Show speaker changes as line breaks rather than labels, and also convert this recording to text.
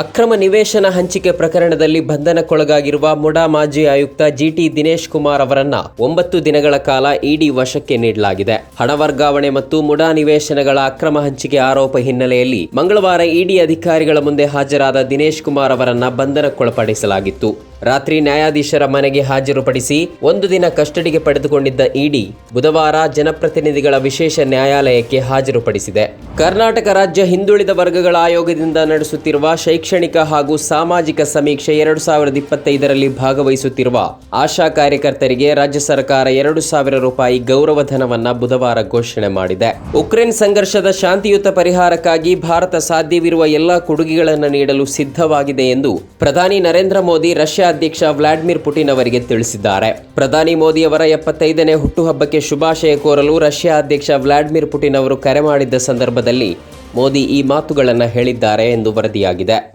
ಅಕ್ರಮ ನಿವೇಶನ ಹಂಚಿಕೆ ಪ್ರಕರಣದಲ್ಲಿ ಬಂಧನಕ್ಕೊಳಗಾಗಿರುವ ಮುಡಾ ಮಾಜಿ ಆಯುಕ್ತ ಜಿಟಿ ದಿನೇಶ್ ಕುಮಾರ್ ಅವರನ್ನ ಒಂಬತ್ತು ದಿನಗಳ ಕಾಲ ಇಡಿ ವಶಕ್ಕೆ ನೀಡಲಾಗಿದೆ. ಹಣ ವರ್ಗಾವಣೆ ಮತ್ತು ಮುಡಾ ನಿವೇಶನಗಳ ಅಕ್ರಮ ಹಂಚಿಕೆ ಆರೋಪ ಹಿನ್ನೆಲೆಯಲ್ಲಿ ಮಂಗಳವಾರ ಇಡಿ ಅಧಿಕಾರಿಗಳ ಮುಂದೆ ಹಾಜರಾದ ದಿನೇಶ್ ಕುಮಾರ್ ಅವರನ್ನ ಬಂಧನಕ್ಕೊಳಪಡಿಸಲಾಗಿತ್ತು. ರಾತ್ರಿ ನ್ಯಾಯಾಧೀಶರ ಮನೆಗೆ ಹಾಜರುಪಡಿಸಿ ಒಂದು ದಿನ ಕಸ್ಟಡಿಗೆ ಪಡೆದುಕೊಂಡಿದ್ದ ಇಡಿ ಬುಧವಾರ ಜನಪ್ರತಿನಿಧಿಗಳ ವಿಶೇಷ ನ್ಯಾಯಾಲಯಕ್ಕೆ ಹಾಜರುಪಡಿಸಿದೆ. ಕರ್ನಾಟಕ ರಾಜ್ಯ ಹಿಂದುಳಿದ ವರ್ಗಗಳ ಆಯೋಗದಿಂದ ನಡೆಸುತ್ತಿರುವ ಶೈಕ್ಷಣಿಕ ಹಾಗೂ ಸಾಮಾಜಿಕ ಸಮೀಕ್ಷೆ ಎರಡು ಸಾವಿರದ ಇಪ್ಪತ್ತೈದರಲ್ಲಿ ಭಾಗವಹಿಸುತ್ತಿರುವ ಆಶಾ ಕಾರ್ಯಕರ್ತರಿಗೆ ರಾಜ್ಯ ಸರ್ಕಾರ ಎರಡು ಸಾವಿರ ರೂಪಾಯಿ ಗೌರವಧನವನ್ನ ಬುಧವಾರ ಘೋಷಣೆ ಮಾಡಿದೆ. ಉಕ್ರೇನ್ ಸಂಘರ್ಷದ ಶಾಂತಿಯುತ ಪರಿಹಾರಕ್ಕಾಗಿ ಭಾರತ ಸಾಧ್ಯವಿರುವ ಎಲ್ಲಾ ಕೊಡುಗೆಗಳನ್ನು ನೀಡಲು ಸಿದ್ಧವಾಗಿದೆ ಎಂದು ಪ್ರಧಾನಿ ನರೇಂದ್ರ ಮೋದಿ ರಷ್ಯಾ ಅಧ್ಯಕ್ಷ ವ್ಲಾಡಿಮಿರ್ ಪುಟಿನ್ ಅವರಿಗೆ ತಿಳಿಸಿದ್ದಾರೆ. ಪ್ರಧಾನಿ ಮೋದಿ ಅವರ ಎಪ್ಪತ್ತೈದನೇ ಹುಟ್ಟುಹಬ್ಬಕ್ಕೆ ಶುಭಾಶಯ ಕೋರಲು ರಷ್ಯಾ ಅಧ್ಯಕ್ಷ ವ್ಲಾಡಿಮಿರ್ ಪುಟಿನ್ ಅವರು ಕರೆ ಮಾಡಿದ್ದ ಸಂದರ್ಭದಲ್ಲಿ ಮೋದಿ ಈ ಮಾತುಗಳನ್ನು ಹೇಳಿದ್ದಾರೆ ಎಂದು ವರದಿಯಾಗಿದೆ.